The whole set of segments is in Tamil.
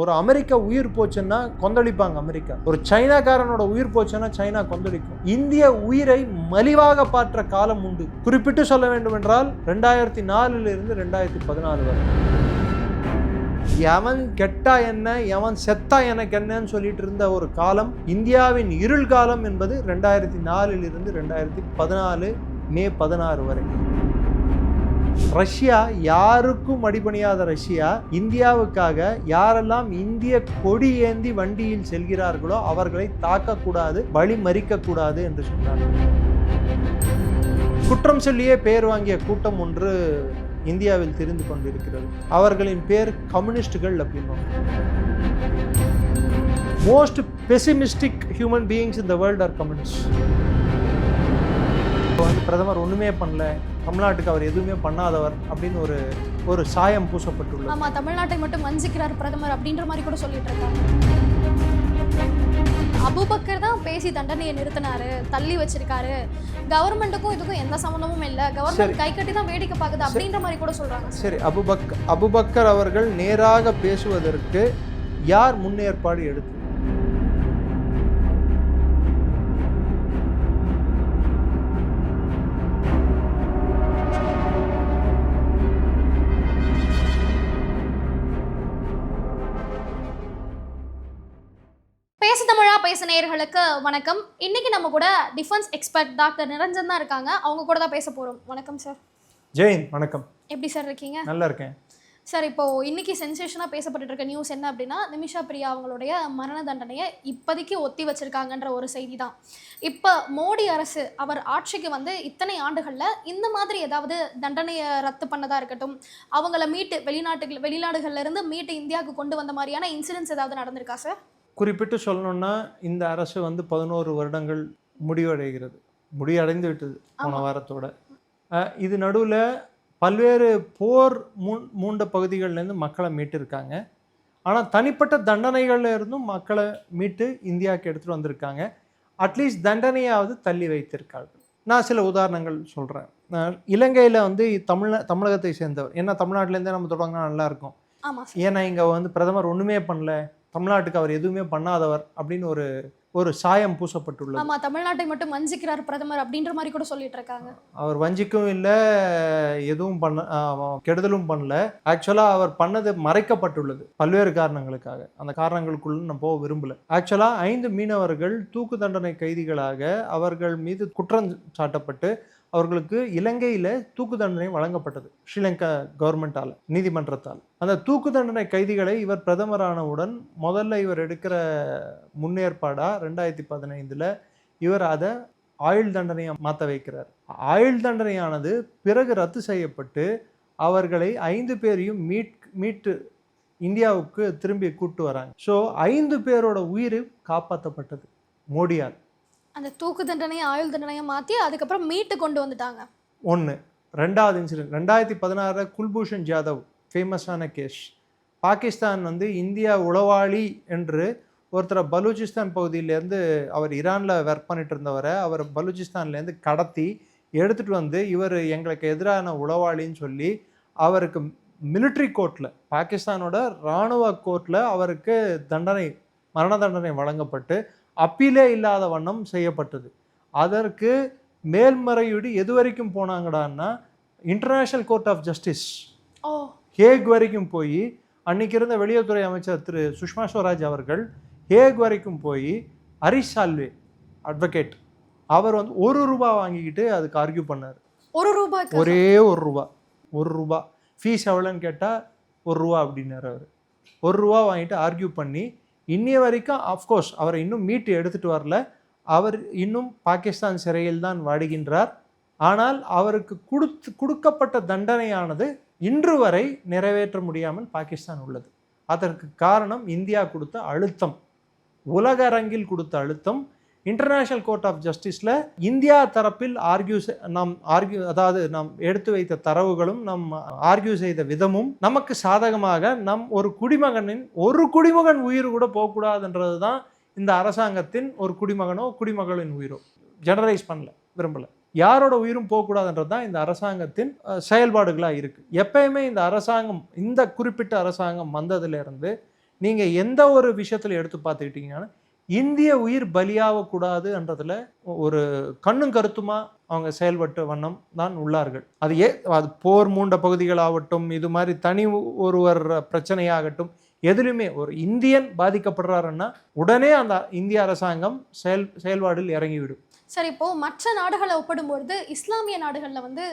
ஒரு அமெரிக்கா உயிர் போச்சுன்னா கொந்தளிப்பாங்க அமெரிக்கா. ஒரு சைனாக்காரனோட உயிர் போச்சுன்னா சைனா கொந்தளிக்கும். இந்திய உயிரை மலிவாக பாற்ற காலம் உண்டு. குறிப்பிட்டு சொல்ல வேண்டும் என்றால் ரெண்டாயிரத்தி நாலுல இருந்து ரெண்டாயிரத்தி பதினாலு வரை. எவன் கெட்டா என்ன எவன் செத்தா எனக்கு என்னன்னு சொல்லிட்டு இருந்த ஒரு காலம் இந்தியாவின் இருள் காலம் என்பது ரெண்டாயிரத்தி நாலில் இருந்து ரெண்டாயிரத்தி பதினாலு மே பதினாறு வரை. ரஷ்யா யாருக்கும் அடிபணியாத ரஷ்யா இந்தியாவுக்காக யாரெல்லாம் இந்திய கொடி ஏந்தி வண்டியில் செல்கிறார்களோ அவர்களை தாக்கக்கூடாது வழி மறிக்கக்கூடாது என்று சொன்னார். குற்றம் சொல்லியே பெயர் வாங்கிய கூட்டம் ஒன்று இந்தியாவில் தெரிந்து கொண்டிருக்கிறது. அவர்களின் பேர் கம்யூனிஸ்டுகள் அப்படின்னும். Most pessimistic human beings in the world are communist இப்போ வந்து பிரதமர் ஒன்றுமே பண்ணல. தமிழ்நாட்டுக்கு அவர் எதுவுமே பண்ணாதவர் அப்படின்னு ஒரு ஒரு சாயம் பூசப்பட்டுள்ளது. ஆமா தமிழ்நாட்டை மட்டும் வஞ்சிக்கிறார் பிரதமர் அப்படின்ற மாதிரி கூட சொல்லிட்டு இருக்காங்க. அபுபக்கர் தான் பேசி தண்டனையை நிறுத்தினாரு தள்ளி வச்சிருக்காரு. கவர்மெண்ட்டுக்கும் இதுக்கும் எந்த சம்மந்தமும் இல்ல. கவர்மெண்ட் கை கட்டி தான் வேடிக்கை பார்க்குது அப்படின்ற மாதிரி கூட சொல்றாங்க. சரி அபுபக் அபுபக்கர் அவர்கள் நேராக பேசுவதற்கு யார் முன்னேற்பாடு எடுத்து நேயர்களுக்கு வணக்கம். இன்னைக்கு நம்ம கூட டிஃபென்ஸ் எக்ஸ்பர்ட் டாக்டர் நிரஞ்சன் தான் இருக்காங்க. அவங்க கூட தான் பேச போறோம். வணக்கம் சார் ஜெயின் வணக்கம். எப்படி சார் இருக்கீங்க? நல்லா இருக்கேன். சார் இப்போ இன்னைக்கு சென்சேஷனாக பேசப்பட்டு இருக்க நியூஸ் என்ன அப்படின்னா நிமிஷா பிரியா அவங்களுடைய மரண தண்டனையை இப்போதைக்கு ஒத்தி வச்சிருக்காங்கன்ற ஒரு செய்தி தான் இப்போ மோடி அரசு அவர் ஆட்சிக்கு வந்து இத்தனை ஆண்டுகளில் இந்த மாதிரி ஏதாவது தண்டனையை ரத்து பண்ணதா இருக்கட்டும் அவங்கள மீட்டு வெளிநாட்டுகள் வெளிநாடுகள்ல இருந்து மீட்டு இந்தியாவுக்கு கொண்டு வந்த மாதிரியான இன்சிடென்ட்ஸ் ஏதாவது நடந்திருக்கா சார் குறிப்பிட்டு சொல்லணும்னா இந்த அரசு வந்து பதினோரு வருடங்கள் முடிவடைகிறது. முடிவடைந்து விட்டது போன. வாரத்தோட. இது நடுவில் பல்வேறு போர் மூண் மூண்ட பகுதிகள்லேருந்து மக்களை மீட்டிருக்காங்க. ஆனால் தனிப்பட்ட தண்டனைகள்ல இருந்தும் மக்களை மீட்டு இந்தியாவுக்கு எடுத்துகிட்டு வந்திருக்காங்க. அட்லீஸ்ட் தண்டனையாவது தள்ளி வைத்திருக்கார்கள். நான் சில உதாரணங்கள் சொல்கிறேன் இலங்கையில் வந்து தமிழ தமிழகத்தை சேர்ந்தவர். ஏன்னா தமிழ்நாட்டிலேருந்தே நம்ம தொடங்கினா நல்லா இருக்கும். ஆமாம் சார். ஏன்னா இங்கே வந்து பிரதமர் ஒன்றுமே பண்ணல. தமிழ்நாட்டுக்கு அவர் எதுவுமே பண்ணாதவர் அப்படின்னு ஒரு ஒரு சாயம் பூசப்பட்டுள்ளது. ஆமா தமிழ்நாட்டை மட்டும் வஞ்சிக்கிறார் பிரதமர் அப்படின்ற மாதிரி கூட சொல்லிட்டு இருக்காங்க. அவர் வஞ்சிக்கவும் இல்லை எதுவும் பண்ண கெடுதலும் பண்ணல. ஆக்சுவலாக அவர் பண்ணது மறைக்கப்பட்டுள்ளது பல்வேறு காரணங்களுக்காக. அந்த காரணங்களுக்குள்ள நான் போக விரும்பல. ஆக்சுவலாக ஐந்து மீனவர்கள் தூக்கு தண்டனை கைதிகளாக அவர்கள் மீது குற்றம் சாட்டப்பட்டு அவர்களுக்கு இலங்கையில் தூக்கு தண்டனை வழங்கப்பட்டது. ஸ்ரீலங்கா கவர்மெண்டால் நீதிமன்றத்தால். அந்த தூக்கு தண்டனை கைதிகளை இவர் பிரதமரானவுடன் முதல்ல இவர் எடுக்கிற முன்னேற்பாடாக ரெண்டாயிரத்தி பதினைந்தில் இவர் அதை ஆயுள் தண்டனையை மாற்ற வைக்கிறார். ஆயுள் தண்டனையானது பிறகு ரத்து செய்யப்பட்டு அவர்களை ஐந்து பேரையும் மீட் மீட்டு இந்தியாவுக்கு திரும்பி கூட்டு வராங்க. ஸோ ஐந்து பேரோட உயிர் காப்பாற்றப்பட்டது மோடியால். அந்த தூக்கு தண்டனையை ஆயுள் தண்டனையை மாற்றி அதுக்கப்புறம் மீட்டு கொண்டு வந்துட்டாங்க. ஒன்று ரெண்டாவது இன்சிடென்ட் ரெண்டாயிரத்தி பதினாறில் குல்பூஷன் ஜாதவ் ஃபேமஸான கேஸ் பாகிஸ்தான் வந்து இந்தியா உளவாளி என்று ஒருத்தரை பலூச்சிஸ்தான் பகுதியிலேருந்து அவர் ஈரானில் ஒர்க் பண்ணிட்டு இருந்தவரை அவர் பலூச்சிஸ்தான்லேருந்து கடத்தி எடுத்துகிட்டு வந்து இவர் எங்களுக்கு எதிரான உளவாளின்னு சொல்லி அவருக்கு மிலிட்ரி கோர்ட்டில் பாகிஸ்தானோட இராணுவ கோர்ட்டில் அவருக்கு தண்டனை மரண தண்டனை வழங்கப்பட்டு அப்பீலே இல்லாத வண்ணம் செய்யப்பட்டது. அதற்கு மேல்முறையீடு எது வரைக்கும் போனாங்கடான்னா international court of justice Hague வரைக்கும் போய் அன்னைக்கு இருந்த வெளியுறவுத்துறை அமைச்சர் திரு சுஷ்மா ஸ்வராஜ் அவர்கள் ஹேக் வரைக்கும் போய் ஹரிஷ் சால்வே அட்வொகேட் அவர் வந்து ஒரு ரூபா வாங்கிக்கிட்டு அதுக்கு ஆர்கியூ பண்ணார். ஒரு ரூபாய்க்கு ஒரே ஒரு ரூபா. ஒரு ரூபா. ஃபீஸ் எவ்வளோன்னு கேட்டால் ஒரு ரூபா அப்படின்னாரு அவர். ஒரு ரூபா வாங்கிட்டு ஆர்கியூ பண்ணி இன்னைய வரைக்கும் அஃப்கோர்ஸ் அவரை இன்னும் மீட்டு எடுத்துட்டு வரல. அவர் இன்னும் பாகிஸ்தான் சிறையில் தான் வாடுகின்றார். ஆனால் அவருக்கு கொடுத்து கொடுக்கப்பட்ட தண்டனையானது இன்று வரை நிறைவேற்ற முடியாமல் பாகிஸ்தான் உள்ளது. அதற்கு காரணம் இந்தியா கொடுத்த அழுத்தம். உலக அரங்கில் கொடுத்த அழுத்தம். இன்டர்நேஷனல் கோர்ட் ஆஃப் ஜஸ்டிஸில் இந்தியா தரப்பில் ஆர்கியூ நாம் ஆர்கியூ அதாவது நாம் எடுத்து வைத்த தரவுகளும் நம் ஆர்கியூ செய்த விதமும் நமக்கு சாதகமாக நம் ஒரு குடிமகனின் ஒரு குடிமகன் உயிர் கூட போகக்கூடாதுன்றது தான் இந்த அரசாங்கத்தின் ஒரு குடிமகனோ குடிமகளின் உயிரோ. ஜெனரலைஸ் பண்ணல விரும்பல. யாரோட உயிரும் போகக்கூடாதுன்றது தான் இந்த அரசாங்கத்தின் செயல்பாடுகளாக இருக்குது எப்பயுமே இந்த அரசாங்கம் இந்த குறிப்பிட்ட அரசாங்கம் வந்ததுலேருந்து நீங்கள் எந்த ஒரு விஷயத்தில் எடுத்து பார்த்துக்கிட்டீங்கன்னா இந்திய உயிர் பலியாகக்கூடாதுன்றதுல ஒரு கண்ணும் கருத்துமா அவங்க செயல்பட்ட வண்ணம் தான் உள்ளார்கள். அது ஏ அது போர் மூண்ட பகுதிகளாகட்டும் இது மாதிரி தனி ஒருவர் பிரச்சனையாகட்டும் எதுலையுமே ஒரு இந்தியன் பாதிக்கப்படுறாருன்னா உடனே அந்த இந்திய அரசாங்கம் செயல் செயல்பாடில் இறங்கிவிடும். சரி இப்போ மற்ற நாடுகளை ஒப்பிடும்பொழுது இஸ்லாமிய நாடுகளில் வந்து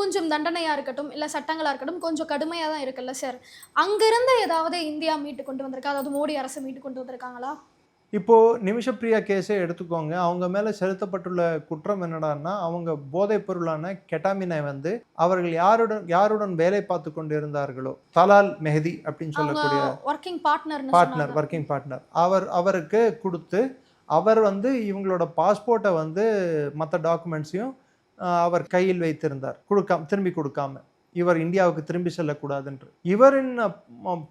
கொஞ்சம் தண்டனையாக இருக்கட்டும் இல்லை சட்டங்களாக இருக்கட்டும் கொஞ்சம் கடுமையாக தான் இருக்குல்ல சார் அங்கிருந்து ஏதாவது இந்தியா மீட்டு கொண்டு வந்திருக்கா? அதாவது மோடி அரசு மீட்டு கொண்டு வந்திருக்காங்களா? இப்போ நிமிஷப்பிரியா கேஸே எடுத்துக்கோங்க. அவங்க மேலே செலுத்தப்பட்டுள்ள குற்றம் என்னடான்னா அவங்க போதைப் பொருளான கெட்டாமினை வந்து அவர்கள் யாருடன் யாருடன் வேலை பார்த்து கொண்டு இருந்தார்களோ தலால் மெஹதி அப்படின்னு சொல்லக்கூடிய ஒர்க்கிங் பார்ட்னர்னு பார்ட்னர் ஒர்க்கிங் பார்ட்னர் அவர் அவருக்கு கொடுத்து அவர் வந்து இவங்களோட பாஸ்போர்ட்டை வந்து மற்ற டாக்குமெண்ட்ஸையும் அவர் கையில் வைத்திருந்தார். கொடுக்காம திரும்பி கொடுக்காம. இவர் இந்தியாவுக்கு திரும்பி செல்லக்கூடாதுன்று. இவரின்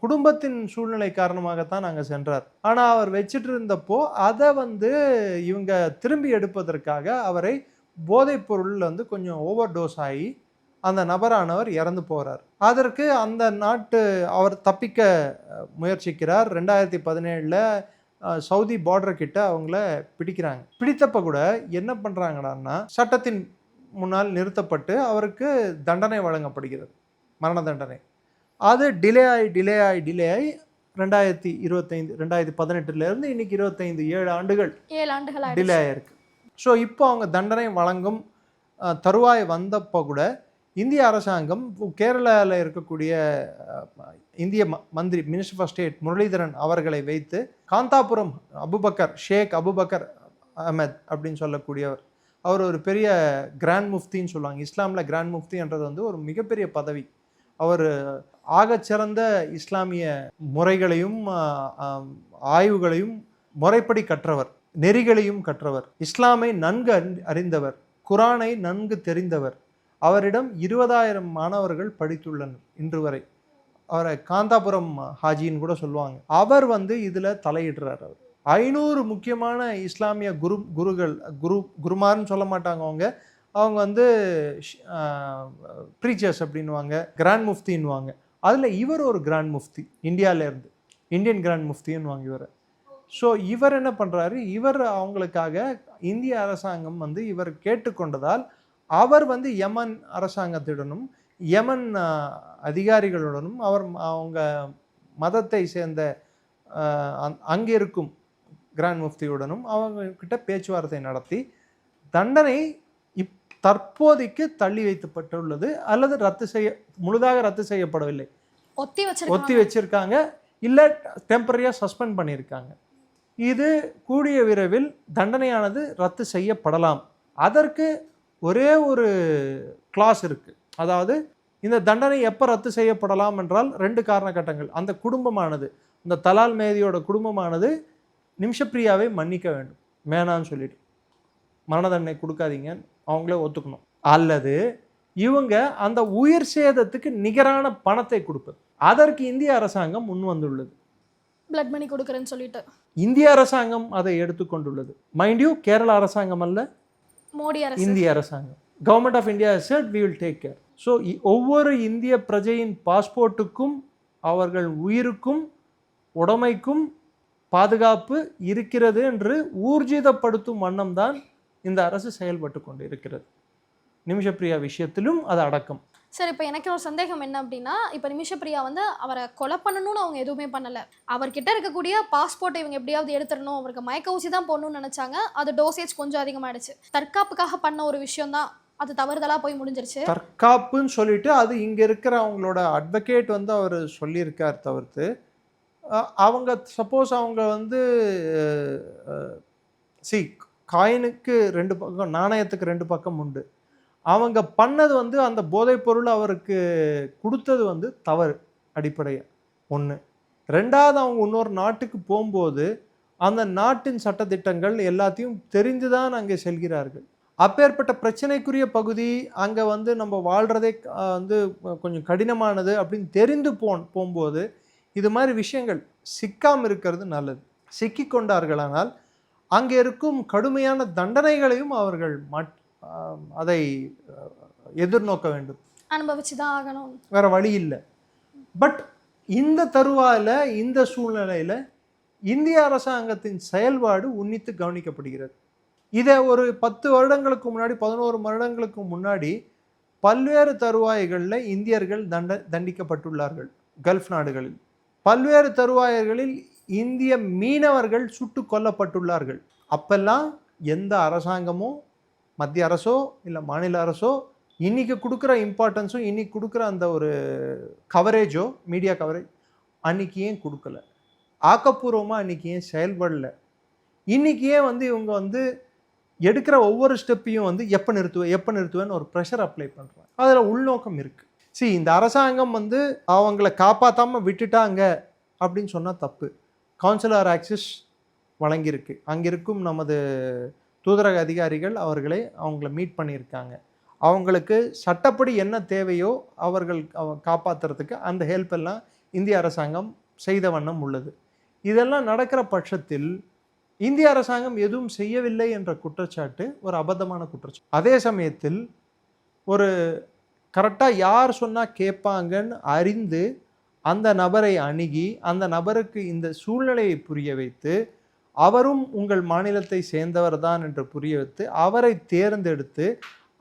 குடும்பத்தின் சூழ்நிலை காரணமாகத்தான் அங்கே சென்றார். ஆனால் அவர் வச்சுட்டு இருந்தப்போ அதை வந்து இவங்க திரும்பி எடுப்பதற்காக அவரை போதைப் பொருள் வந்து கொஞ்சம் ஓவர் டோஸ் ஆகி அந்த நபரானவர் இறந்து போகிறார் அதற்கு அந்த நாட்டு அவர் தப்பிக்க முயற்சிக்கிறார். ரெண்டாயிரத்தி பதினேழில் சவுதி பார்டர் கிட்ட அவங்கள பிடிக்கிறாங்க. பிடித்தப்ப கூட என்ன பண்ணுறாங்கடான்னா சட்டத்தின் முன்னால் நிறுத்தப்பட்டு அவருக்கு தண்டனை வழங்கப்படுகிறது மரண தண்டனை. அது டிலே ஆகி டிலே ஆகி டிலே ஆகி ரெண்டாயிரத்தி இருபத்தைந்து ரெண்டாயிரத்தி பதினெட்டுலேருந்து இன்னைக்கு இருபத்தைந்து ஏழு ஆண்டுகள் ஏழு ஆண்டுகள் டிலே ஆயிருக்கு. ஸோ இப்போ அவங்க தண்டனை வழங்கும் தருவாய் வந்தப்போ கூட இந்திய அரசாங்கம் கேரளாவில் இருக்கக்கூடிய இந்திய மந்திரி மினிஸ்டர் ஆஃப் ஸ்டேட் முரளிதரன் அவர்களை வைத்து காந்தாபுரம் அபுபக்கர் ஷேக் அபுபக்கர் அஹமத் அப்படின்னு சொல்லக்கூடியவர் அவர் ஒரு பெரிய கிராண்ட் முஃப்தின்னு சொல்லுவாங்க. இஸ்லாமில் கிராண்ட் முஃப்தின்றது வந்து ஒரு மிகப்பெரிய பதவி. அவர் ஆகச்சிறந்த இஸ்லாமிய முறைகளையும் ஆய்வுகளையும் முறைப்படி கற்றவர். நெறிகளையும் கற்றவர். இஸ்லாமை நன்கு அறி- அறிந்தவர். குரானை நன்கு தெரிந்தவர். அவரிடம் இருபதாயிரம் மாணவர்கள் படித்துள்ளனர் இன்று வரை. அவரை காந்தாபுரம் ஹாஜின்னு கூட சொல்லுவாங்க. அவர் வந்து இதில் தலையிடுறார் அவர். ஐநூறு முக்கியமான இஸ்லாமிய குரு குருகள் குரு குருமார்னு சொல்ல மாட்டாங்க அவங்க. அவங்க வந்து ப்ரீச்சர்ஸ் அப்படின்வாங்க கிராண்ட் முஃப்தின்வாங்க அதில் இவர் ஒரு கிராண்ட் முஃப்தி இந்தியாவிலேருந்து இந்தியன் கிராண்ட் முஃப்தின்வாங்க இவர். ஸோ இவர் என்ன பண்ணுறாரு இவர் அவங்களுக்காக இந்திய அரசாங்கம் வந்து இவர் கேட்டுக்கொண்டதால் அவர் வந்து யமன் அரசாங்கத்துடனும் யமன் அதிகாரிகளுடனும் அவர் அவங்க மதத்தை சேர்ந்த ஆஹ், அங்கே இருக்கும் கிராண்ட் முஃப்தியுடனும் அவங்க கிட்ட பேச்சுவார்த்தை நடத்தி தண்டனை இப் தற்போதைக்கு தள்ளி வைக்கப்பட்டுள்ளது அல்லது ரத்து செய்ய முழுதாக ரத்து செய்யப்படவில்லை. ஒத்தி ஒத்தி வச்சிருக்காங்க. இல்லை டெம்பரரியாக சஸ்பெண்ட் பண்ணியிருக்காங்க. இது கூடிய விரைவில் தண்டனையானது ரத்து செய்யப்படலாம். அதற்கு ஒரே ஒரு கிளாஸ் இருக்கு. அதாவது இந்த தண்டனை எப்போ ரத்து செய்யப்படலாம் என்றால் ரெண்டு காரணகட்டங்கள் அந்த குடும்பமானது. இந்த தலால் மேதியோட குடும்பமானது நிமிஷப்பிரியாவை மன்னிக்க வேண்டும். வேணான்னு சொல்லிட்டு. மரண தண்டனை கொடுக்காதீங்க. அவங்களே ஒத்துக்கணும். அல்லது இவங்க அந்த உயிர் சேதத்துக்கு நிகரான பணத்தை கொடுப்பது. அதற்கு இந்திய அரசாங்கம் முன் வந்துள்ளது. பிளட் மணி கொடுக்குறேன்னு சொல்லிட்டு. இந்திய அரசாங்கம் அதை எடுத்துக்கொண்டுள்ளது. மைண்ட் யூ கேரளா அரசாங்கம் அல்ல. மோடி அரசு. இந்திய அரசாங்கம். Government of India said we will take care so ஒவ்வொரு இந்திய பிரஜையின் பாஸ்போர்ட்டுக்கும் அவர்கள் உயிருக்கும் உடைமைக்கும் பாதுகாப்பு இருக்கிறது என்று ஊர்ஜிதப்படுத்தும் வண்ணம் தான் இந்த அரசு செயல்பட்டு கொண்டு இருக்கிறது நிமிஷப்பிரியா விஷயத்திலும் அது அடக்கம். சரி இப்போ எனக்கு ஒரு சந்தேகம் என்ன அப்படின்னா இப்போ நிமிஷப்பிரியா வந்து அவரை கொலை பண்ணணும்னு அவங்க எதுவுமே பண்ணலை. அவர்கிட்ட இருக்கக்கூடிய பாஸ்போர்ட்டை இவங்க எப்படியாவது எடுத்துடணும் அவருக்கு மயக்க ஊசி தான் போடணும்னு நினைச்சாங்க. அது டோசேஜ் கொஞ்சம் அதிகமாயிடுச்சு. தற்காப்புக்காக பண்ண ஒரு விஷயம் தான். அது தவறுதலா போய் முடிஞ்சிருச்சு. தற்காப்புன்னு சொல்லிட்டு அது இங்கே இருக்கிற அவங்களோட அட்வொகேட் வந்து அவர் சொல்லியிருக்கார் தவிர்த்து அவங்க சப்போஸ் அவங்க வந்து சி காயினுக்கு ரெண்டு பக்கம் நாணயத்துக்கு ரெண்டு பக்கம் உண்டு. அவங்க பண்ணது வந்து அந்த போதைப் பொருள் அவருக்கு கொடுத்தது வந்து தவறு அடிப்படையாக ஒன்று ரெண்டாவது அவங்க இன்னொரு நாட்டுக்கு போகும்போது அந்த நாட்டின் சட்டத்திட்டங்கள் எல்லாத்தையும் தெரிந்து தான் அங்கே செல்கிறார்கள். அப்பேற்பட்ட பிரச்சனைக்குரிய பகுதி அங்கே வந்து நம்ம வாழ்கிறதே வந்து கொஞ்சம் கடினமானது அப்படின்னு தெரிந்து போன் போகும்போது இது மாதிரி விஷயங்கள் சிக்காமல் இருக்கிறது நல்லது. சிக்கி கொண்டார்களானால் அங்கே இருக்கும் கடுமையான தண்டனைகளையும் அவர்கள் அதை எதிர்நோக்க வேண்டும். அனுபவிச்சு தான் ஆகணும். வேற வழி இல்லை. பட் இந்த தருவாயில் இந்த சூழ்நிலையில் இந்திய அரசாங்கத்தின் செயல்பாடு உன்னித்து கவனிக்கப்படுகிறது. இதை ஒரு பத்து வருடங்களுக்கு முன்னாடி பதினோரு வருடங்களுக்கு முன்னாடி பல்வேறு தருவாய்களில் இந்தியர்கள் தண்ட தண்டிக்கப்பட்டுள்ளார்கள். கல்ஃப் நாடுகளில். பல்வேறு தருவாயர்களில் இந்திய மீனவர்கள் சுட்டு கொல்லப்பட்டுள்ளார்கள். அப்பெல்லாம் எந்த அரசாங்கமோ மத்திய அரசோ இல்லை மாநில அரசோ இன்றைக்கி கொடுக்குற இம்பார்ட்டன்ஸும் இன்னைக்கு கொடுக்குற அந்த ஒரு கவரேஜோ மீடியா கவரேஜ் அன்னைக்கு ஏன் கொடுக்கல? ஆக்கப்பூர்வமாக அன்னைக்கு ஏன் செயல்படல? இன்றைக்கி ஏன் வந்து இவங்க வந்து எடுக்கிற ஒவ்வொரு ஸ்டெப்பையும் வந்து எப்போ நிறுத்துவேன் எப்போ நிறுத்துவேன்னு ஒரு ப்ரெஷர் அப்ளை பண்ணுறாங்க அதில் உள்நோக்கம் இருக்குது சி இந்த அரசாங்கம் வந்து அவங்கள காப்பாற்றாமல் விட்டுட்டாங்க அப்படின்னு சொன்னால் தப்பு. கவுன்சிலர் ஆக்சிஸ் வழங்கியிருக்கு. அங்கே இருக்கும் நமது தூதரக அதிகாரிகள் அவர்களை அவங்கள மீட் பண்ணியிருக்காங்க. அவங்களுக்கு சட்டப்படி என்ன தேவையோ அவர்கள் அவ- காப்பாத்துறதுக்கு அந்த ஹெல்ப் எல்லாம் இந்திய அரசாங்கம் செய்த வண்ணம் உள்ளது. இதெல்லாம் நடக்கிற பட்சத்தில் இந்திய அரசாங்கம் எதுவும் செய்யவில்லை என்ற குற்றச்சாட்டு ஒரு அபத்தமான குற்றச்சாட்டு. அதே சமயத்தில் ஒரு கரெக்டாக யார் சொன்னால் கேட்பாங்கன்னு அறிந்து அந்த நபரை அணுகி அந்த நபருக்கு இந்த சூழ்நிலையை புரிய வைத்து அவரும் உங்கள் மாநிலத்தை சேர்ந்தவர் தான் என்று புரிய வைத்து அவரை தேர்ந்தெடுத்து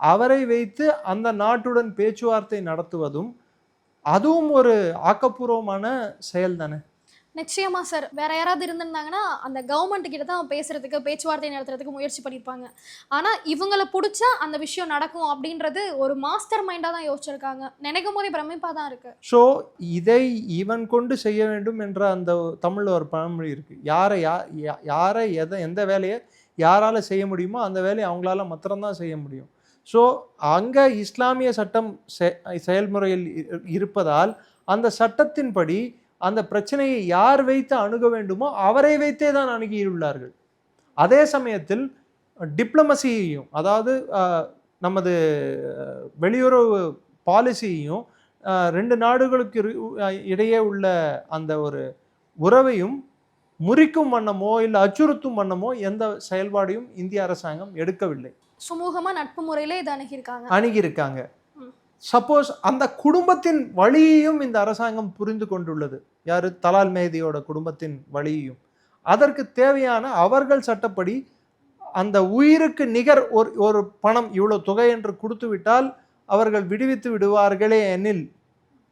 அவரை வைத்து அந்த நாட்டுடன் பேச்சுவார்த்தை நடத்துவதும் அதுவும் ஒரு ஆக்கப்பூர்வமான செயல் தானே நிச்சயமாக சார். வேறு யாராவது இருந்திருந்தாங்கன்னா அந்த கவர்மெண்ட் கிட்ட தான் பேசுகிறதுக்கு பேச்சுவார்த்தை நடத்துறதுக்கு முயற்சி பண்ணியிருப்பாங்க ஆனால் இவங்கள பிடிச்சா அந்த விஷயம் நடக்கும் அப்படின்றது ஒரு மாஸ்டர் மைண்டாக தான் யோசிச்சிருக்காங்க. நினைக்கும் போதே பிரமிப்பாக தான் இருக்கு. ஸோ இதை இவன் கொண்டு செய்ய வேண்டும் என்ற அந்த தமிழில் ஒரு பழமொழி இருக்குது யாரை யா யா- யாரை எதை எந்த வேலையை யாரால் செய்ய முடியுமோ அந்த வேலையை அவங்களால மாத்திரம்தான் செய்ய முடியும். ஸோ அங்கே இஸ்லாமிய சட்டம் செ- செயல்முறையில் இரு- இருப்பதால் அந்த சட்டத்தின்படி அந்த பிரச்சனையை யார் வைத்து அணுக வேண்டுமோ அவரை வைத்தே தான் அணுகியுள்ளார்கள். அதே சமயத்தில் டிப்ளமசியையும் அதாவது நமது வெளியுறவு பாலிசியையும் ரெண்டு நாடுகளுக்கு இடையே உள்ள அந்த ஒரு உறவையும் முறிக்கும் வண்ணமோ இல்லை அச்சுறுத்தும் வண்ணமோ எந்த செயல்பாடையும் இந்திய அரசாங்கம் எடுக்கவில்லை. சுமூகமா நட்பு முறையில இதை அணுகியிருக்காங்க. அணுகியிருக்காங்க. சப்போஸ் அந்த குடும்பத்தின் வழியையும் இந்த அரசாங்கம் புரிந்து கொண்டுள்ளது. யார்? தலால் மேதியோட குடும்பத்தின் வழியையும். அதற்கு தேவையான அவர்கள் சட்டப்படி அந்த உயிருக்கு நிகர் ஒரு ஒரு பணம் இவ்வளோ தொகை என்று கொடுத்துவிட்டால் அவர்கள் விடுவித்து விடுவார்களே எனில்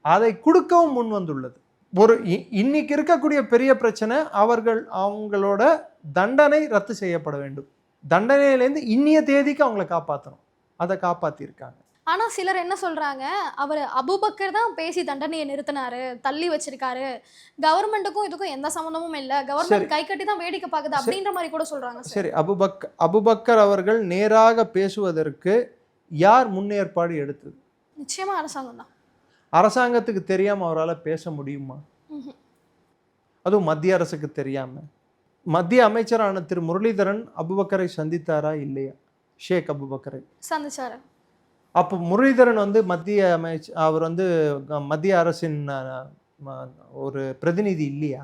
அதை கொடுக்கவும் முன் வந்துள்ளது. ஒரு இ- இன்னைக்கு இருக்கக்கூடிய பெரிய பிரச்சனை அவர்கள் அவங்களோட தண்டனை ரத்து செய்யப்பட வேண்டும். தண்டனையிலேருந்து இன்னிய தேதிக்கு அவங்கள காப்பாற்றணும் அதை காப்பாற்றியிருக்காங்க ஆனா சிலர் என்ன சொல்றாங்க? அவர் அபுபக்கர் தான் பேசி தண்டனையை நிறுத்தினாரு தள்ளி வச்சிருக்காரு. கவர்மெண்ட்டுக்கும் இதுக்கும் எந்த சம்மந்தமும் இல்ல. கவர்மெண்ட் கை கட்டி தான் வேடிக்கை பாக்குது அப்படின்ற மாதிரி கூட சொல்றாங்க சார். அபுபக் அபுபக்கர் அவர்கள் நேராக பேசுவதற்கு யார் முன்னேற்பாடு எடுத்தது? நிச்சயமா அரசாங்கம் தான். அரசாங்கத்துக்கு தெரியாம அவரால் பேச முடியுமா. அதுவும் மத்திய அரசுக்கு தெரியாம. மத்திய அமைச்சரான திரு முரளிதரன் அபுபக்கரை சந்தித்தாரா இல்லையா? ஷேக் அபுபக்கரை. சந்திச்சாரு. அப்போ முரளிதரன் வந்து மத்திய அமைச்ச அவர் வந்து மத்திய அரசின் ஒரு பிரதிநிதி இல்லையா?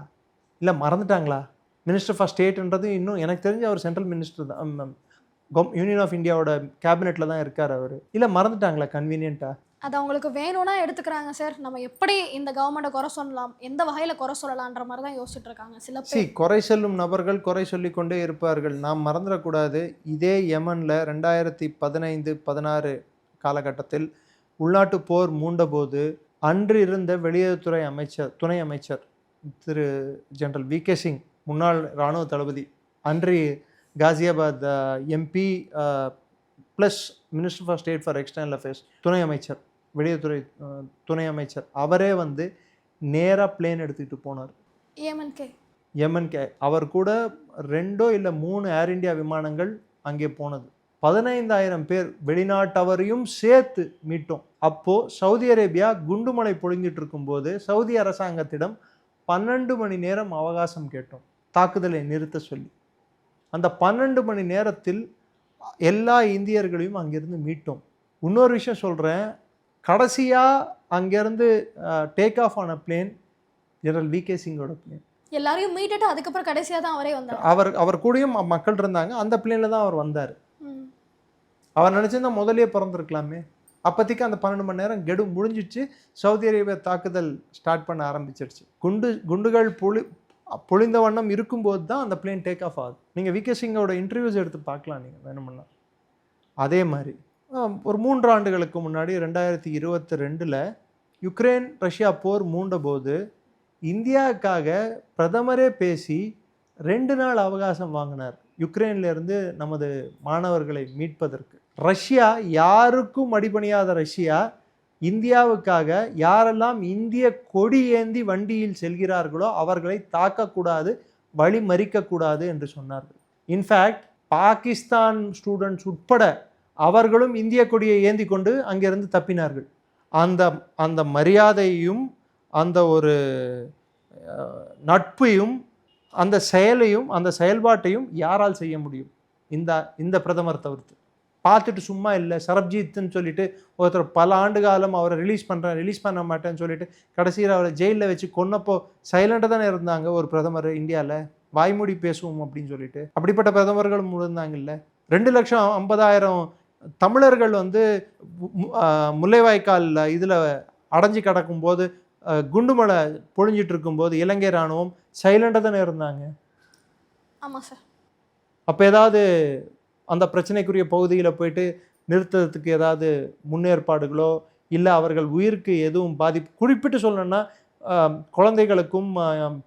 இல்லை மறந்துட்டாங்களா? மினிஸ்டர் ஃபார் ஸ்டேட்ன்றது இன்னும் எனக்கு தெரிஞ்சு அவர் சென்ட்ரல் மினிஸ்டர் தான். யூனியன் ஆஃப் இந்தியாவோட கேபினெட்டில் தான் இருக்கார் அவர். இல்லை மறந்துட்டாங்களா கன்வீனியண்ட்டாக அது அவங்களுக்கு வேணும்னா எடுத்துக்கிறாங்க சார் நம்ம எப்படி இந்த கவர்மெண்ட்டை குறை சொல்லலாம்? எந்த வகையில குறை சொல்லலான்ற மாதிரி தான் யோசிச்சுட்டு இருக்காங்க சில சி குறை சொல்லும் நபர்கள் குறை சொல்லிக் கொண்டே இருப்பார்கள். நாம் மறந்துடக்கூடாது. இதே யமனில் ரெண்டாயிரத்தி பதினைந்து பதினாறு காலகட்டத்தில் உள்நாட்டு போர் மூண்டபோது அன்று இருந்த வெளியுறவுத்துறை அமைச்சர் துணை அமைச்சர் திரு ஜெனரல் வி. கே. சிங் முன்னாள் இராணுவ தளபதி அன்று Ghaziabad MP plus minister for state for external affairs துணை அமைச்சர் வெளியுறவுத்துறை துணை அமைச்சர் அவரே வந்து நேராக பிளேன் எடுத்துக்கிட்டு போனார். ஏமன்கே எமன்கே அவர் கூட ரெண்டோ இல்லை மூணு ஏர் இந்தியா விமானங்கள் அங்கே போனது. பதினைந்தாயிரம் பேர் வெளிநாட்டவரையும் சேர்த்து மீட்டோம். அப்போ சவுதி அரேபியா குண்டுமலை பொழிஞ்சிட்டு இருக்கும்போது சவுதி அரசாங்கத்திடம் பன்னெண்டு மணி நேரம் அவகாசம் கேட்டோம். தாக்குதலை நிறுத்த சொல்லி. அந்த பன்னெண்டு மணி நேரத்தில் எல்லா இந்தியர்களையும் அங்கிருந்து மீட்டோம். இன்னொரு விஷயம் சொல்கிறேன் கடைசியாக அங்கேருந்து டேக் ஆஃப் ஆன பிளேன் ஜெனரல் வி. கே. சிங்கோட பிளேன் எல்லாரையும் மீட்டுட்டு அதுக்கப்புறம் கடைசியா தான் அவரே வந்தார். அவர் அவர் கூடயும் மக்கள் இருந்தாங்க. அந்த பிளேனில் தான் அவர் வந்தார். அவர் நினச்சிருந்தா முதலே பிறந்திருக்கலாமே. அப்போதைக்கு அந்த பன்னெண்டு மணி நேரம் கெடு முடிஞ்சிச்சு. சவுதி அரேபியா தாக்குதல் ஸ்டார்ட் பண்ண ஆரம்பிச்சிருச்சு. குண்டு குண்டுகள் புளி பொழிந்த வண்ணம் இருக்கும்போது தான் அந்த பிளேன் டேக் ஆஃப் ஆகுது. நீங்கள் விகே சிங்கோட இன்டர்வியூஸ் எடுத்து பார்க்கலாம் நீங்கள் வேணும்னா அதே மாதிரி ஒரு மூன்று ஆண்டுகளுக்கு முன்னாடி ரெண்டாயிரத்தி இருபத்தி ரெண்டில் யுக்ரைன் ரஷ்யா போர் மூண்ட போது இந்தியாவுக்காக பிரதமரே பேசி ரெண்டு நாள் அவகாசம் வாங்கினார். யுக்ரைன்லேருந்து நமது மாணவர்களை மீட்பதற்கு. ரஷ்யா யாருக்கும் அடிபணியாத ரஷ்யா இந்தியாவுக்காக யாரெல்லாம் இந்திய கொடி ஏந்தி வண்டியில் செல்கிறார்களோ அவர்களை தாக்கக்கூடாது வழி மறிக்கக்கூடாது என்று சொன்னார்கள். இன்ஃபேக்ட் பாகிஸ்தான் ஸ்டூடெண்ட்ஸ் உட்பட அவர்களும் இந்திய கொடியை ஏந்தி கொண்டு அங்கிருந்து தப்பினார்கள். அந்த அந்த மரியாதையும் அந்த ஒரு நட்பையும் அந்த செயலையும் அந்த செயல்பாட்டையும் யாரால் செய்ய முடியும்? இந்த இந்த பிரதமர் தவிர்த்து. பார்த்துட்டு சும்மா இல்லை சரப்ஜித்னு சொல்லிட்டு ஒருத்தர் பல ஆண்டு காலம் அவரை ரிலீஸ் பண்ணுறேன் ரிலீஸ் பண்ண மாட்டேன்னு சொல்லிட்டு கடைசியில் அவரை ஜெயிலில் வச்சு கொன்னப்போ சைலண்டாக தானே இருந்தாங்க ஒரு பிரதமர் இந்தியாவில் வாய்மூடி பேசுவோம் அப்படின்னு சொல்லிட்டு. அப்படிப்பட்ட பிரதமர்களும் இருந்தாங்கல்ல? ரெண்டு லட்சம் ஐம்பதாயிரம் தமிழர்கள் வந்து மு- மு- ஆஹ் முல்லைவாய்க்கால் இதில் அடைஞ்சு கிடக்கும்போது குண்டுமலை பொழிஞ்சிட்டு இருக்கும்போது இலங்கை இராணுவம் சைலண்டாக தானே இருந்தாங்க? ஆமாம் சார் அப்போ ஏதாவது அந்த பிரச்சனைக்குரிய பகுதியில் போயிட்டு நிறுத்துறதுக்கு ஏதாவது முன்னேற்பாடுகளோ இல்லை அவர்கள் உயிருக்கு எதுவும் பாதிப்பு குறிப்பிட்டு சொல்லணும்னா குழந்தைகளுக்கும்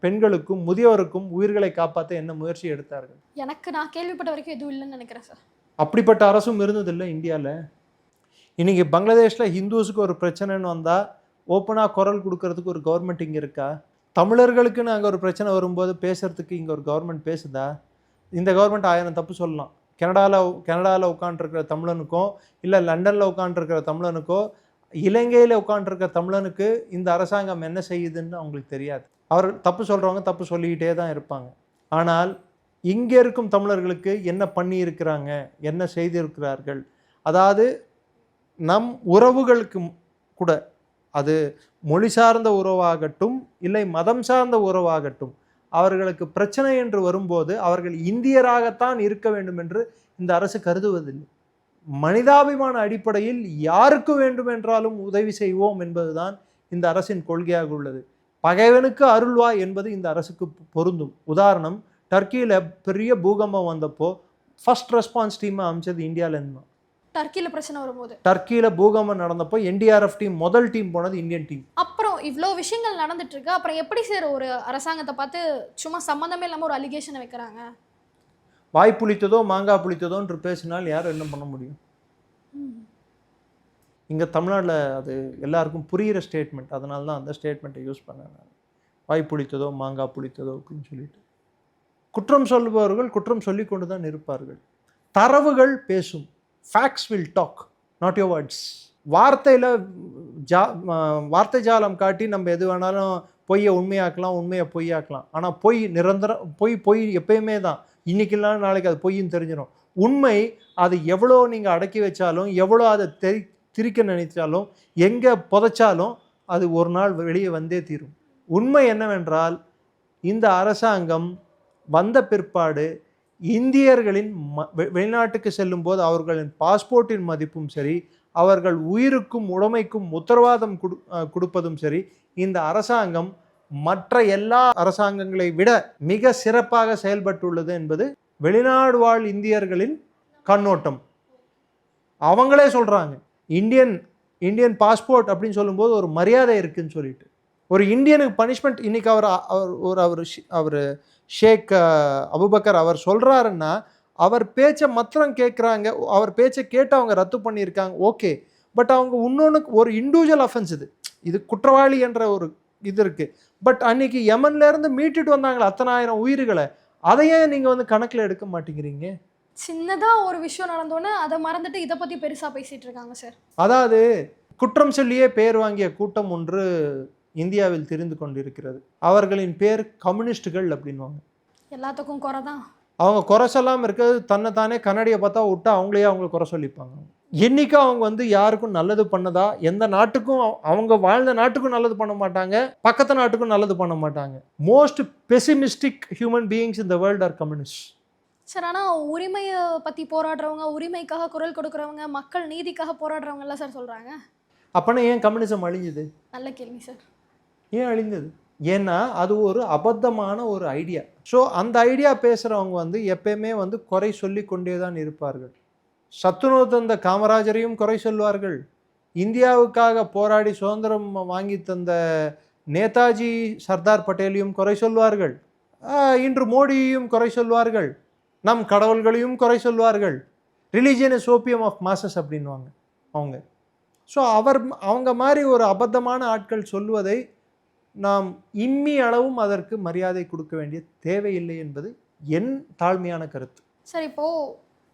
பெண்களுக்கும் முதியோருக்கும் உயிர்களை காப்பாற்ற என்ன முயற்சி எடுத்தார்கள்? எனக்கு நான் கேள்விப்பட்ட வரைக்கும் எதுவும் இல்லைன்னு நினைக்கிறேன் சார். அப்படிப்பட்ட அரசும் இருந்ததில்லை இந்தியாவில் இன்னைக்கு பங்களாதேஷில் ஹிந்துஸுக்கு ஒரு பிரச்சனைன்னு வந்தால் ஓப்பனாக குரல் கொடுக்கறதுக்கு ஒரு கவர்மெண்ட் இங்கே இருக்கா? தமிழர்களுக்குன்னு அங்கே ஒரு பிரச்சனை வரும்போது பேசுறதுக்கு இங்கே ஒரு கவர்மெண்ட் பேசுதா? இந்த கவர்மெண்ட் ஆயிரம் தப்பு சொல்லலாம். கனடாவில் கனடாவில் உட்காண்ட்ருக்கிற தமிழனுக்கும் இல்லை லண்டனில் உட்காண்ட்ருக்கிற தமிழனுக்கோ இலங்கையில் உட்காண்ட்ருக்கிற தமிழனுக்கு இந்த அரசாங்கம் என்ன செய்யுதுன்னு அவங்களுக்கு தெரியாது. அவர் தப்பு சொல்கிறவங்க தப்பு சொல்லிக்கிட்டே தான் இருப்பாங்க. ஆனால் இங்கே இருக்கும் தமிழர்களுக்கு என்ன பண்ணியிருக்கிறாங்க என்ன செய்திருக்கிறார்கள்? அதாவது நம் உறவுகளுக்கு கூட அது மொழி சார்ந்த உறவாகட்டும் இல்லை மதம் சார்ந்த உறவாகட்டும் அவர்களுக்கு பிரச்சனை என்று வரும்போது அவர்கள் இந்தியராகத்தான் இருக்க வேண்டும் என்று இந்த அரசு கருதுவதில்லை. மனிதாபிமான அடிப்படையில் யாருக்கு வேண்டுமென்றாலும் உதவி செய்வோம் என்பதுதான் இந்த அரசின் கொள்கையாக உள்ளது. பகைவனுக்கு அருள்வா என்பது இந்த அரசுக்கு பொருந்தும். உதாரணம் டர்க்கியில் பெரிய பூகம்பம் வந்தப்போ ஃபர்ஸ்ட் ரெஸ்பான்ஸ் டீமை அமைச்சது இந்தியாவிலேருந்து தான். டர்க்கியில் பிரச்சனை வரும்போது. டர்க்கியில் பூகம்பம் நடந்தப்போ என்டிஆர்எஃப் டீம் முதல் டீம் போனது இந்தியன் டீம் அப்புறம் இவ்வளோ விஷயங்கள் நடந்துட்டு இருக்கு. அப்புறம் எப்படி சார் ஒரு அரசாங்கத்தை பார்த்து சும்மா சம்மந்தமே இல்லாமல் ஒரு அலிகேஷனை வைக்கிறாங்க? வாய் புளித்ததோ மாங்காய் புளித்ததோன்று பேசினால் யாரும் என்ன பண்ண முடியும்? இங்கே தமிழ்நாட்டில் அது எல்லாருக்கும் புரிகிற ஸ்டேட்மெண்ட் அதனால தான் அந்த ஸ்டேட்மெண்ட்டை யூஸ் பண்ணேன் நான். வாய் புளித்ததோ மாங்காய் புளித்ததோ அப்படின்னு சொல்லிட்டு. குற்றம் சொல்பவர்கள் குற்றம் சொல்லி கொண்டு தான் இருப்பார்கள். தரவுகள் பேசும். Facts will talk not your words வார்த்தையில் ஜா வார்த்தை ஜாலம் காட்டி நம்ம எது வேணாலும் பொய்யை உண்மையாக்கலாம் உண்மையை பொய்யாக்கலாம். ஆனால் பொய் நிரந்தரம் பொய் பொய் எப்பயுமே தான். இன்னைக்கு இல்லைனா நாளைக்கு அது பொய்ன்னு தெரிஞ்சிடும் உண்மை அது எவ்வளோ நீங்கள் அடக்கி வச்சாலும் எவ்வளோ அதை தெரி திரிக்க நினைச்சாலும் எங்கே புதைச்சாலும் அது ஒரு நாள் வெளியே வந்தே தீரும். உண்மை என்னவென்றால் இந்த அரசாங்கம் வந்த பிற்பாடு இந்தியர்களின் ம வெ- வெளிநாட்டுக்கு செல்லும்போது அவர்களின் பாஸ்போர்ட்டின் மதிப்பும் சரி அவர்கள் உயிருக்கும் உடைமைக்கும் உத்தரவாதம் கொடு கொடுப்பதும் சரி இந்த அரசாங்கம் மற்ற எல்லா அரசாங்கங்களை விட மிக சிறப்பாக செயல்பட்டுள்ளது என்பது வெளிநாடு வாழ் இந்தியர்களின் கண்ணோட்டம். அவங்களே சொல்கிறாங்க இந்தியன் இந்தியன் பாஸ்போர்ட் அப்படின்னு சொல்லும்போது ஒரு மரியாதை இருக்குன்னு சொல்லிட்டு. ஒரு இந்தியனுக்கு பனிஷ்மெண்ட் இன்னைக்கு அவர் அவர் ஒரு அவர் அவர் ஷேக் அபுபக்கர் அவர் சொல்கிறாருன்னா அவர் பேச்சை மாத்திரம் கேட்குறாங்க அவர் பேச்சை கேட்டு அவங்க ரத்து பண்ணியிருக்காங்க ஓகே. பட் அவங்க இன்னொன்று ஒரு இண்டிவிஜுவல் அஃபென்ஸ் இது. இது குற்றவாளி என்ற ஒரு இது இருக்குது பட் அன்னைக்கு யமன்ல இருந்து மீட்டுட்டு வந்தாங்களே அத்தனாயிரம் உயிர்களை அதையே நீங்கள் வந்து கணக்கில் எடுக்க மாட்டேங்கிறீங்க? சின்னதா ஒரு விஷயம் நடந்தோன்னே அதை மறந்துட்டு இதை பத்தி பெருசா பேசிட்டு இருக்காங்க சார். அதாவது குற்றம் சொல்லியே பேர் வாங்கிய கூட்டம் ஒன்று இந்தியாவில் தெரிந்து கொண்டிருக்கிறது. அவர்களின் பேர் கம்யூனிஸ்டுகள் அப்படின்வாங்க. எல்லாத்துக்கும் குறை தான். அவங்க குறை சொல்லாமல் இருக்கிறது தன்னை தானே கண்ணாடியை பார்த்தா விட்டா அவங்களையே அவங்க குறை சொல்லிப்பாங்க. என்னைக்கும் அவங்க வந்து யாருக்கும் நல்லது பண்ணதா? எந்த நாட்டுக்கும் அவ- அவங்க வாழ்ந்த நாட்டுக்கும் நல்லது பண்ண மாட்டாங்க. பக்கத்து நாட்டுக்கும் நல்லது பண்ண மாட்டாங்க. மோஸ்ட் பெசிமிஸ்டிக் ஹியூமன் பீயிங்ஸ் இந்த வேர்ல்ட் ஆர் கம்யூனிஸ்ட் சார் ஆனா உரிமையை பத்தி போராடுறவங்க உரிமைக்காக குரல் கொடுக்குறவங்க மக்கள் நீதிக்காக போராடுறவங்க எல்லாம் சார் சொல்றாங்க? அப்போனா ஏன் கம்யூனிசம் அழிஞ்சுது? நல்ல கேள்வி சார் ஏன் அழிந்தது? ஏன்னா அது ஒரு அபத்தமான ஒரு ஐடியா ஸோ அந்த ஐடியா பேசுகிறவங்க வந்து எப்பயுமே வந்து குறை சொல்லி கொண்டே தான் இருப்பார்கள். சத்துணவு தந்த காமராஜரையும் குறை சொல்வார்கள். இந்தியாவுக்காக போராடி சுதந்திரம் வாங்கி தந்த நேதாஜி சர்தார் பட்டேலையும் குறை சொல்வார்கள். இன்று மோடியையும் குறை சொல்வார்கள். நம் கடவுள்களையும் குறை சொல்வார்கள். Religion is opium of masses அப்படின்வாங்க அவங்க. ஸோ அவர் அவங்க மாதிரி ஒரு அபத்தமான ஆட்கள் சொல்வதை நாம் இம்மி அளவும் அதற்கு மரியாதை கொடுக்க வேண்டிய தேவையில்லை என்பது என் தாழ்மையான கருத்து. சார் இப்போ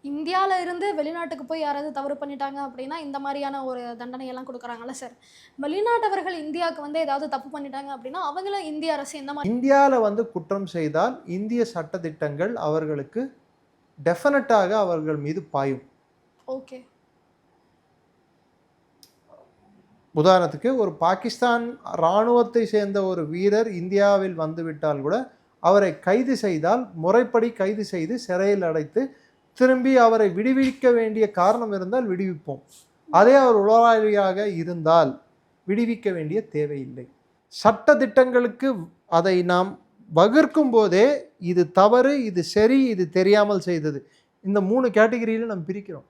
இந்தியால இருந்து வெளிநாட்டுக்கு போய் யாராவது தவறு பண்ணிட்டாங்க அப்படின்னா இந்த மாதிரியான ஒரு தண்டனை எல்லாம் கொடுக்குறாங்கல்ல சார். வெளிநாட்டவர்கள் இந்தியாவுக்கு வந்து ஏதாவது தப்பு பண்ணிட்டாங்க அப்படின்னா அவங்கள இந்திய அரசு எந்த மாதிரி இந்தியாவில் வந்து குற்றம் செய்தால் இந்திய சட்டதிட்டங்கள் அவர்களுக்கு டெஃபினட்டாக அவர்கள் மீது பாயும். ஓகே. உதாரணத்துக்கு ஒரு பாகிஸ்தான் இராணுவத்தை சேர்ந்த ஒரு வீரர் இந்தியாவில் வந்துவிட்டால் கூட அவரை கைது செய்தால் முறைப்படி கைது செய்து சிறையில் அடைத்து திரும்பி அவரை விடுவிக்க வேண்டிய காரணம் இருந்தால் விடுவிப்போம். அதே அவர் உளவாளியாக இருந்தால் விடுவிக்க வேண்டிய தேவையில்லை. சட்ட திட்டங்களுக்கு அதை நாம் வகுக்கும் போதே இது தவறு இது சரி இது தெரியாமல் செய்தது. இந்த மூணு கேட்டகரியில் நம்ம பிரிக்கிறோம்.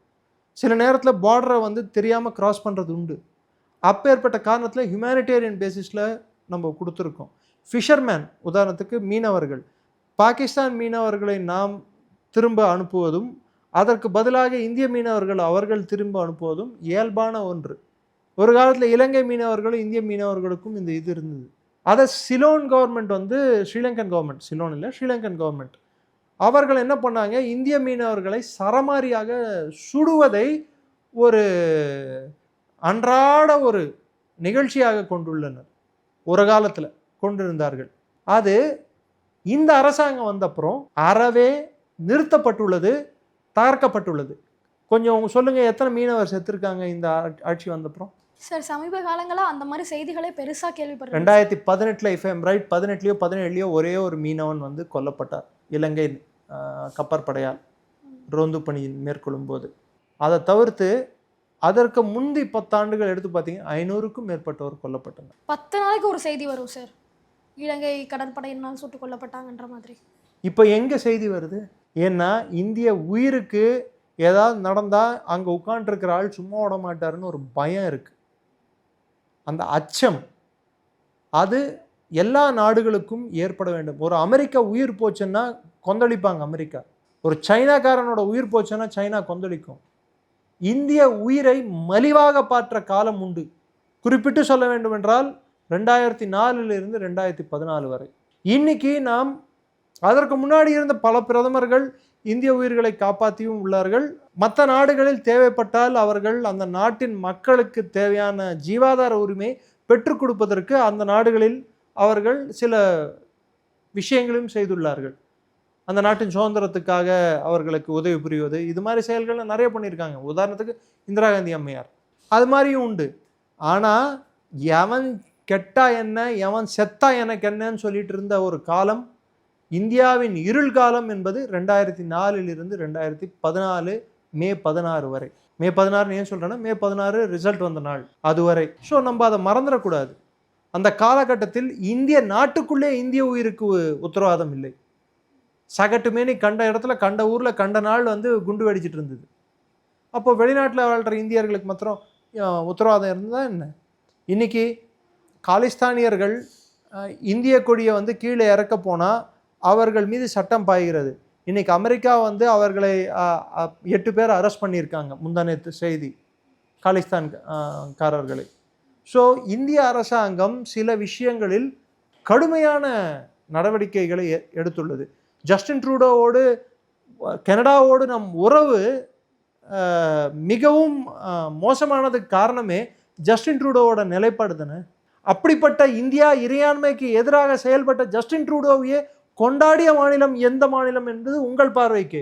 சில நேரத்தில் பார்டரை வந்து தெரியாமல் கிராஸ் பண்ணுறது உண்டு. அப்பேற்பட்ட காரணத்தில் ஹியூமனிடேரியன் பேசிஸில் நம்ம கொடுத்துருக்கோம். ஃபிஷர்மேன் உதாரணத்துக்கு மீனவர்கள். பாகிஸ்தான் மீனவர்களை நாம் திரும்ப அனுப்புவதும் அதற்கு பதிலாக இந்திய மீனவர்கள் அவர்கள் திரும்ப அனுப்புவதும் இயல்பான ஒன்று. ஒரு காலத்தில் இலங்கை மீனவர்களும் இந்திய மீனவர்களுக்கும் இந்த இது இருந்தது. அதை சிலோன் கவர்மெண்ட் வந்து ஸ்ரீலங்கன் கவர்மெண்ட் சிலோன் இல்லை ஸ்ரீலங்கன் கவர்மெண்ட் அவர்கள் என்ன பண்ணாங்க? இந்திய மீனவர்களை சரமாரியாக சுடுவதை ஒரு அன்றாட ஒரு நிகழ்ச்சியாக கொண்டுள்ளனர். ஒரு காலத்தில் கொண்டிருந்தார்கள். அது இந்த அரசாங்கம் வந்தப்புறம் அறவே நிறுத்தப்பட்டுள்ளது தகர்க்கப்பட்டுள்ளது கொஞ்சம் சொல்லுங்க எத்தனை மீனவர் செத்துருக்காங்க இந்த ஆட்சி வந்தப்புறம்? சார் சமீப காலங்களா அந்த மாதிரி செய்திகளே பெருசா கேள்விப்படுறேன் ரெண்டாயிரத்தி பதினெட்டில் எஃப்எம் ரைட் பதினெட்டுலையோ பதினேழுலையோ ஒரே ஒரு மீனவன் வந்து கொல்லப்பட்டார். இலங்கை கப்பற்படையால் ரோந்து பணி மேற்கொள்ளும் போது அதை தவிர்த்து அதற்கு முந்தி பத்தாண்டுகள் எடுத்து பார்த்தீங்கன்னா ஐநூறுக்கும் மேற்பட்டோர் கொல்லப்பட்டனர். பத்து நாளைக்கு ஒரு செய்தி வரும் சார். இலங்கை கடற்படையினால் சுட்டுக் கொல்லப்பட்டாங்கன்ற மாதிரி. இப்போ எங்கே செய்தி வருது? ஏன்னா இந்திய உயிருக்கு ஏதாவது நடந்தால் அங்கே உட்காண்ட்ருக்கிற ஆள் சும்மா விட மாட்டாருன்னு ஒரு பயம் இருக்குது அந்த அச்சம் அது எல்லா நாடுகளுக்கும் ஏற்பட வேண்டும். ஒரு அமெரிக்கா உயிர் போச்சுன்னா கொந்தளிப்பாங்க அமெரிக்கா. ஒரு சைனாக்காரனோட உயிர் போச்சுன்னா சைனா கொந்தளிக்கும். இந்திய உயிரை மலிவாக பாற்ற காலம் உண்டு. குறிப்பிட்டு சொல்ல வேண்டுமென்றால் ரெண்டாயிரத்தி நாலுலேருந்து ரெண்டாயிரத்தி பதினாலு வரை. இன்னைக்கு நாம் அதற்கு முன்னாடி இருந்த பல பிரதமர்கள் இந்திய உயிர்களை காப்பாற்றியும் உள்ளார்கள். மற்ற நாடுகளில் தேவைப்பட்டால் அவர்கள் அந்த நாட்டின் மக்களுக்கு தேவையான ஜீவாதார உரிமை பெற்றுக் கொடுப்பதற்கு அந்த நாடுகளில் அவர்கள் சில விஷயங்களையும் செய்துள்ளார்கள். அந்த நாட்டின் சுதந்திரத்துக்காக அவர்களுக்கு உதவி புரிவது இது மாதிரி செயல்களை நிறைய பண்ணியிருக்காங்க. உதாரணத்துக்கு இந்திரா காந்தி அம்மையார். அது மாதிரியும் உண்டு. ஆனால் எவன் கெட்டா என்ன எவன் செத்தா எனக்கு என்னன்னு சொல்லிட்டு இருந்த ஒரு காலம் இந்தியாவின் இருள் காலம் என்பது ரெண்டாயிரத்தி நாலிலிருந்து ரெண்டாயிரத்தி பதினாலு மே பதினாறு வரை. மே பதினாறுன்னு ஏன் சொல்கிறேன்னா மே பதினாறு ரிசல்ட் வந்த நாள் அதுவரை. ஸோ நம்ம அதை மறந்துடக்கூடாது. அந்த காலகட்டத்தில் இந்திய நாட்டுக்குள்ளே இந்திய உயிருக்கு உத்தரவாதம் இல்லை. சகட்டுமேனி கண்ட இடத்துல கண்ட ஊரில் கண்ட நாள் வந்து குண்டு வெடிச்சிட்டு இருந்தது. அப்போ வெளிநாட்டில் வாழ்கிற இந்தியர்களுக்கு மாத்திரம் உத்தரவாதம் இருந்தால் என்ன? இன்னைக்கு காலிஸ்தானியர்கள் இந்திய கொடியை வந்து கீழே இறக்க போனால் அவர்கள் மீது சட்டம் பாய்கிறது. இன்றைக்கி அமெரிக்கா வந்து அவர்களை எட்டு பேர் அரெஸ்ட் பண்ணியிருக்காங்க முந்தானத்து செய்தி காலிஸ்தான் காரர்களை. ஸோ இந்திய அரசாங்கம் சில விஷயங்களில் கடுமையான நடவடிக்கைகளை எ- எடுத்துள்ளது. ஜஸ்டின் ட்ரூடோவோடு கனடாவோடு நம் உறவு மிகவும் மோசமானதுக்கு காரணமே ஜஸ்டின் ட்ரூடோவோட நிலைப்பாடு தானே? அப்படிப்பட்ட இந்தியா இறையாண்மைக்கு எதிராக செயல்பட்ட ஜஸ்டின் ட்ரூடோவையே கொண்டாடிய மாநிலம் எந்த மாநிலம் என்பது உங்கள் பார்வைக்கு.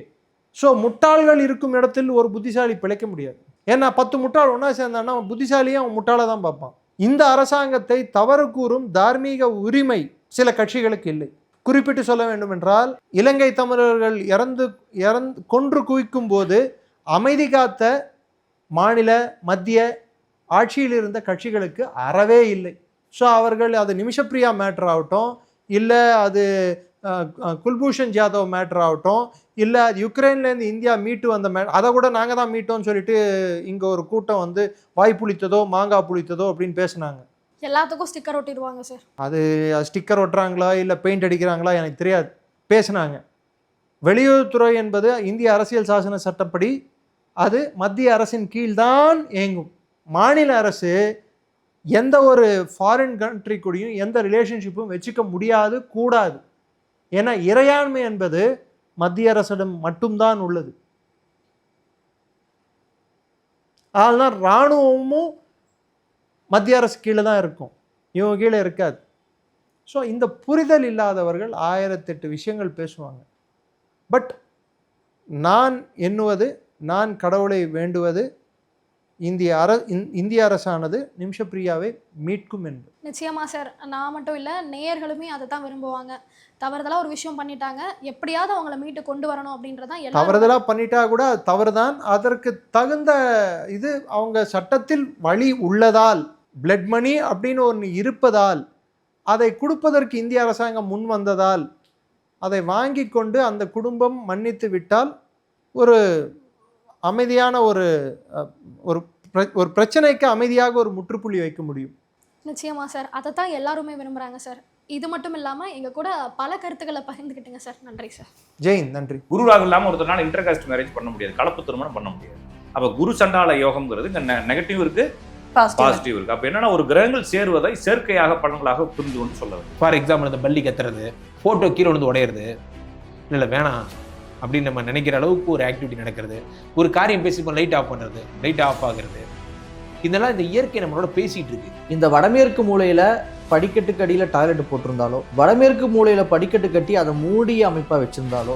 ஸோ முட்டாள்கள் இருக்கும் இடத்தில் ஒரு புத்திசாலி பிழைக்க முடியாது. ஏன்னா பத்து முட்டாள் ஒன்றா சேர்ந்தான்னா அவன் புத்திசாலியும் அவன் முட்டாளை தான் பார்ப்பான். இந்த அரசாங்கத்தை தவறு கூறும் தார்மீக உரிமை சில கட்சிகளுக்கு இல்லை. குறிப்பிட்டு சொல்ல வேண்டுமென்றால் இலங்கை தமிழர்கள் இறந்து இறந்து கொன்று குவிக்கும் போது அமைதி காத்த மாநில மத்திய ஆட்சியில் இருந்த கட்சிகளுக்கு அறவே இல்லை. ஸோ அவர்கள் அது நிமிஷப்பிரியா மேட்டர் ஆகட்டும் இல்லை அது குல்பூஷன் ஜாதவ் மேட்டர் ஆகட்டும் இல்லை அது யுக்ரைன்லேருந்து இந்தியா மீட்டு வந்த மே அதை கூட நாங்கள் தான் மீட்டோம்னு சொல்லிட்டு இங்கே ஒரு கூட்டம் வந்து வாய் புளித்ததோ மாங்காய் புளித்ததோ அப்படின்னு பேசுனாங்க. எல்லாத்துக்கும் ஸ்டிக்கர் ஒட்டிடுவாங்க சார் அது ஸ்டிக்கர் ஒட்டுறாங்களா இல்லை பெயிண்ட் அடிக்கிறாங்களா எனக்கு தெரியாது. பேசினாங்க. வெளியுறவுத்துறை என்பது இந்திய அரசியல் சாசன சட்டப்படி அது மத்திய அரசின் கீழ்தான் இயங்கும். மாநில அரசு எந்த ஒரு ஃபாரின் கண்ட்ரி கூடயும் எந்த ரிலேஷன்ஷிப்பும் வச்சுக்க முடியாது கூடாது. ஏன்னா இறையாண்மை என்பது மத்திய அரசிடம் மட்டும்தான் உள்ளது. அதனால் இராணுவமும் மத்திய அரசு கீழே தான் இருக்கும். இவங்க கீழே இருக்காது. ஸோ இந்த புரிதல் இல்லாதவர்கள் ஆயிரத்தெட்டு விஷயங்கள் பேசுவாங்க. பட் நான் எண்ணுவது நான் கடவுளை வேண்டுவது இந்திய அர இந்- இந்திய அரசானது நிமிஷப்பிரியாவை மீட்கும் என்று. நிச்சயமா சார். நான் மட்டும் இல்லை நேயர்களுமே அதை தான் விரும்புவாங்க. தவறுதலாக ஒரு விஷயம் பண்ணிட்டாங்க. எப்படியாவது அவங்கள மீட்டு கொண்டு வரணும் அப்படின்றதான் தவறுதலாக பண்ணிட்டா கூட அது தவறுதான். அதற்கு தகுந்த இது அவங்க சட்டத்தில் வழி உள்ளதால் பிளட் மணி அப்படின்னு ஒன்று இருப்பதால் அதை கொடுப்பதற்கு இந்திய அரசாங்கம் முன் வந்ததால் அதை வாங்கி கொண்டு அந்த குடும்பம் மன்னித்து விட்டால் ஒரு அமைதியான ஒரு ஒரு பிர- ஒரு பிரச்சனைக்கு அமைதியாக ஒரு முற்றுப்புள்ளி வைக்க முடியும். நிச்சயமா சார். அதை தான் எல்லாருமே விரும்புகிறாங்க சார். இது மட்டும் இல்லாமல் எங்கள் கூட பல கருத்துக்களை பகிர்ந்துக்கிட்டுங்க சார். நன்றி சார். ஜெயின் நன்றி. குரு ராகு இல்லாமல் ஒருத்தனால இன்டர் காஸ்ட் மேரேஜ் பண்ண முடியாது. கலப்பு திருமணம் பண்ண முடியாது. அப்போ குரு சண்டால யோகம்ங்கிறது இங்கே நெகட்டிவ் இருக்கு. பாசிட்டிவ் இருக்கு. அப்போ என்னன்னா ஒரு கிரகங்கள் சேருவதை செயற்கையாக பலன்களாக புரிந்து கொண்டு சொல்ல வேண்டும். ஃபார் எக்ஸாம்பிள் இந்த பள்ளி கத்துறது ஃபோட்டோ கீழே விழுந்து உடையிறது. இல்லை வேணாம். அப்படின்னு நம்ம நினைக்கிற அளவுக்கு ஒரு ஆக்டிவிட்டி நடக்கிறது. ஒரு காரியம் பேசி லைட் ஆஃப் பண்ணுறது லைட் ஆஃப் ஆகுறது. இதெல்லாம் இந்த இயற்கை நம்மளோட பேசிட்டு இருக்கு. இந்த வடமேற்கு மூலையில படிக்கட்டுக்கு அடியில் டாய்லெட் போட்டிருந்தாலோ வடமேற்கு மூலையில படிக்கட்டு கட்டி அதை மூடிய அமைப்பா வச்சிருந்தாலோ